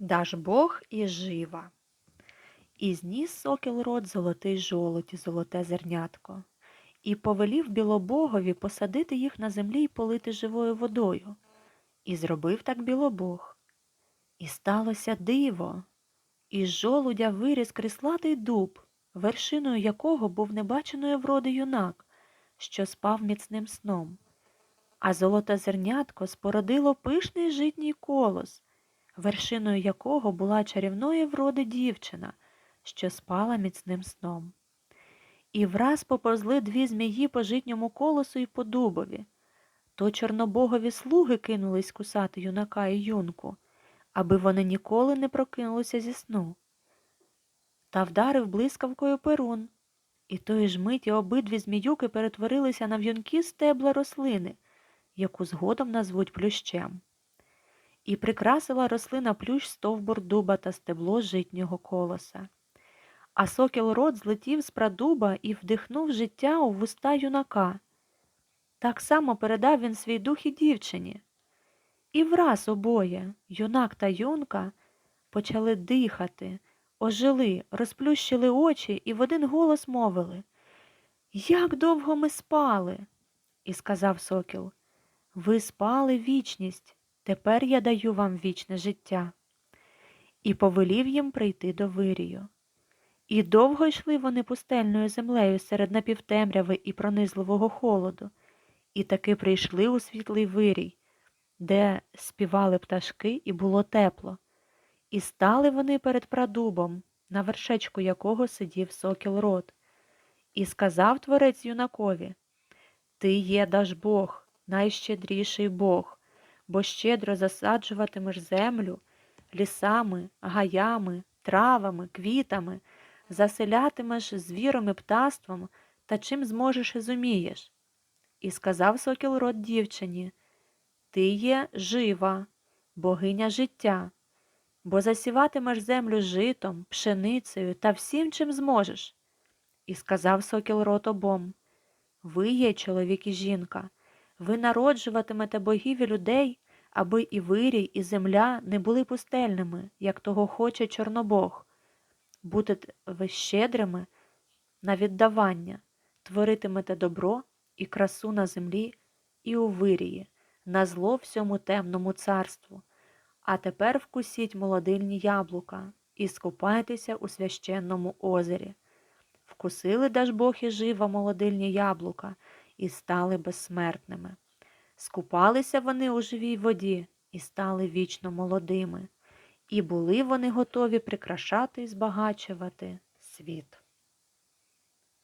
Даж Бог і жива. І зніс сокіл рот золотий жолудь, золоте зернятко, і повелів білобогові посадити їх на землі й полити живою водою. І зробив так білобог. І сталося диво. Із жолудя виріс крислатий дуб, вершиною якого був небаченої вроди юнак, що спав міцним сном. А золоте зернятко спородило пишний житній колос, вершиною якого була чарівної вроди дівчина, що спала міцним сном. І враз поповзли дві змії по житньому колосу і по дубові. То чорнобогові слуги кинулись кусати юнака і юнку, аби вони ніколи не прокинулися зі сну. Та вдарив блискавкою перун, і тої ж миті обидві зміюки перетворилися на в'юнкі стебла рослини, яку згодом назвуть плющем. І прикрасила рослина плющ стовбур дуба та стебло житнього колоса. А сокіл рот злетів з прадуба і вдихнув життя у вуста юнака. Так само передав він свій дух і дівчині. І враз обоє, юнак та юнка, почали дихати, ожили, розплющили очі і в один голос мовили Як довго ми спали? І сказав сокіл Ви спали вічність, тепер я даю вам вічне життя. І повелів їм прийти до вирію. І довго йшли вони пустельною землею серед напівтемряви і пронизливого холоду, і таки прийшли у світлий вирій, де співали пташки і було тепло. І стали вони перед прадубом, на вершечку якого сидів сокіл рот. І сказав творець юнакові Ти є даж Бог, найщедріший Бог, бо щедро засаджуватимеш землю лісами, гаями, травами, квітами, заселятимеш звіром і птаством та чим зможеш і зумієш. І сказав сокіл рот дівчині Ти є жива, богиня життя, бо засіватимеш землю житом, пшеницею та всім, чим зможеш. І сказав сокіл рот обом Ви є чоловік і жінка, ви народжуватимете богів і людей, аби і вирій, і земля не були пустельними, як того хоче Чорнобог. Будете ви щедрими на віддавання, творитимете добро і красу на землі і у вирії, на зло всьому темному царству. А тепер вкусіть молодильні яблука і скупайтеся у священному озері. Вкусили даж Бог і жива молодильні яблука і стали безсмертними. Скупалися вони у живій воді і стали вічно молодими, і були вони готові прикрашати і збагачувати світ.